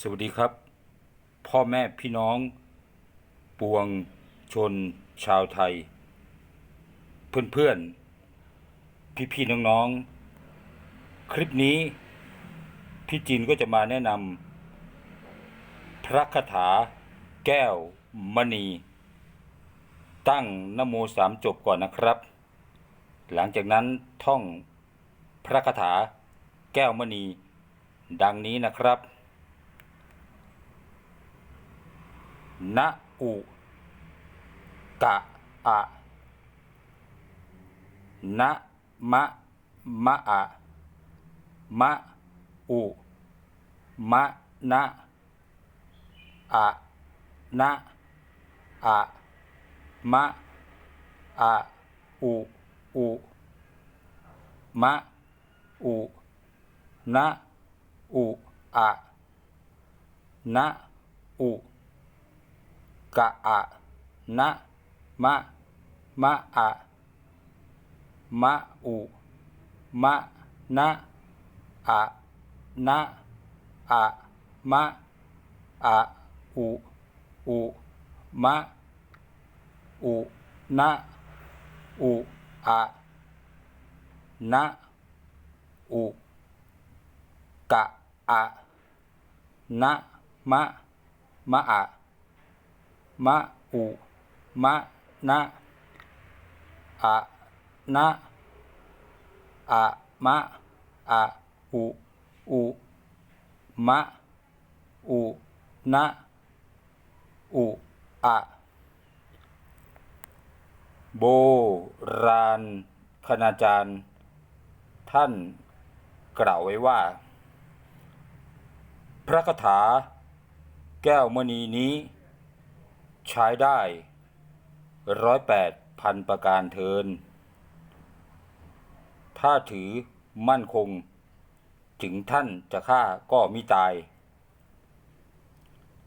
สวัสดีครับ พ่อแม่พี่น้อง ปวงชนชาวไทย เพื่อนๆ พี่ๆน้องๆ คลิปนี้ พี่จินก็จะมาแนะนำพระคาถาแก้วมณี ตั้งนโมสามจบก่อนนะครับ หลังจากนั้นท่องพระคาถาแก้วมณี ดังนี้นะครับ นะอุกะอะนะมะมะอะมะอุมะนะอะนะอะมะอะอุอุมะอุนะอุอะนะอุ กะอะนะมะมะอะมะอุมะนะอะนะอะมะอะอุอุมะอุนะอุอะนะอุกะอะนะมะมะอะ มะอุมะนะอะนะอะมะอะอุอุมะอุนะอุอะโบราณคณาจารย์ ท่านกล่าวไว้ว่า พระคาถาแก้วมณีนี้ ใช้ได้ร้อยแปดพันประการเทิน ถ้าถือมั่นคง ถึงท่านจะฆ่าก็มิตาย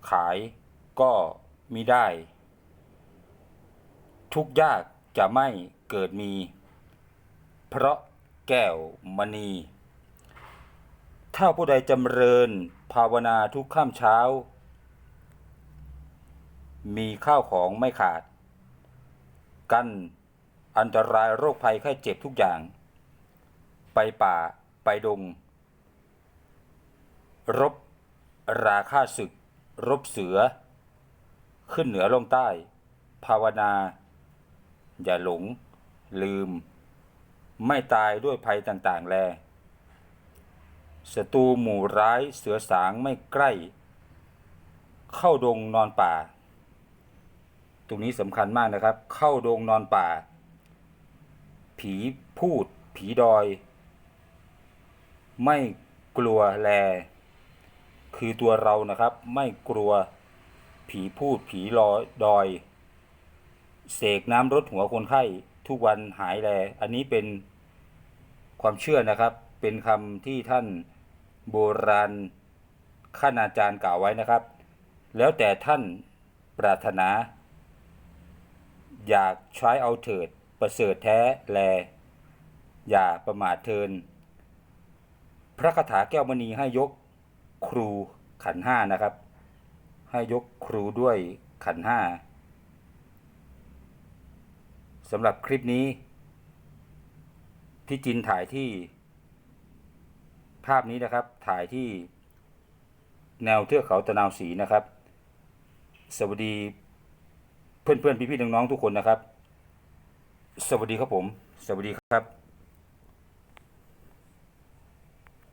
ขายก็มิได้ ทุกยากจะไม่เกิดมี เพราะแก้วมณี ถ้าผู้ใดจำเริญภาวนาทุกข้ามเช้า มีข้าวของไม่ขาด กันอันตรายโรคภัยไข้เจ็บทุกอย่าง ไปป่าไปดง รบ ราค่าศึก รบเสือ ขึ้นเหนือลงใต้ ภาวนา อย่าหลง ลืม ไม่ตายด้วยภัยต่างๆแลศัตรูหมู่ร้ายเสือสางไม่ใกล้ เข้าดงนอนป่า ตรงนี้สำคัญมากนะครับ เข้าดงนอนป่า ผีพูด ผีดอย ไม่กลัวแล คือตัวเรานะครับ ไม่กลัว ผีพูดผีลอยดอย เสกน้ำรดหัวคนไข้ทุกวันหายแล อันนี้เป็นความเชื่อนะครับ เป็นคำที่ท่านโบราณข้านาจารย์กล่าวไว้นะครับ แล้วแต่ท่านปรารถนา อยากใช้เอาเถิด ประเสริฐแท้แล อย่าประมาทเทิน พระคาถาแก้วมณีให้ยกครูขันห้านะครับ ให้ยกครูด้วยขันห้าสำหรับคลิปนี้ พี่จินถ่ายที่ ภาพนี้นะครับถ่ายที่ แนวเทือกเขาตะนาวศรีนะครับ สวัสดี เพื่อนๆพี่ๆน้องๆทุกคนนะครับ สวัสดีครับผม สวัสดีครับ